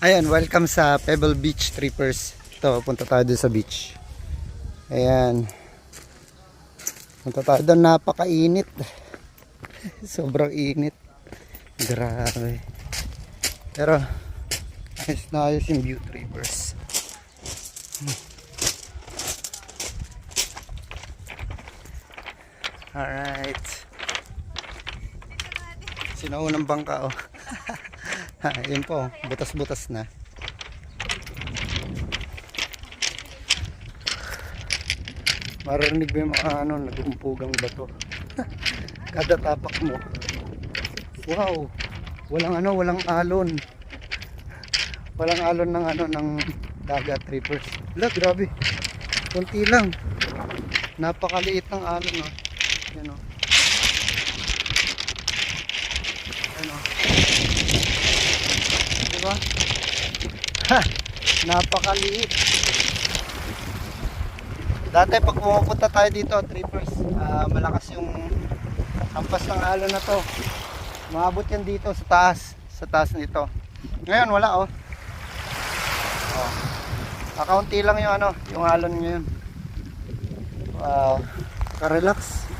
Ayan, welcome sa Pebble Beach Trippers. Ito, punta tayo doon sa beach. Ayan. Punta tayo doon, napakainit. Sobrang init. Grabe. Pero, ayos na ayos yung view trippers. Alright. Sinaunang bangka oh. Ayun po, butas-butas na. Marinig mo yung mga ano, nagumpugang bato. Kada tapak mo. Wow! Walang ano, walang alon. Walang alon ng ano, ng dagat trippers. Wala, grabe. Kunti lang. Napakaliit ng alon, oh. Yan, oh. Yan, oh. Diba? Ha! Napakaliit. Dati pag pumupunta tayo dito, trippers, ah, malakas yung hampas ng alon na to. Maabot yan dito sa taas, sa taas nito. Ngayon wala oh. Oh. Kakaunti lang yung ano, yung alon ngayon. Wow. Ka-relax. Woohoo!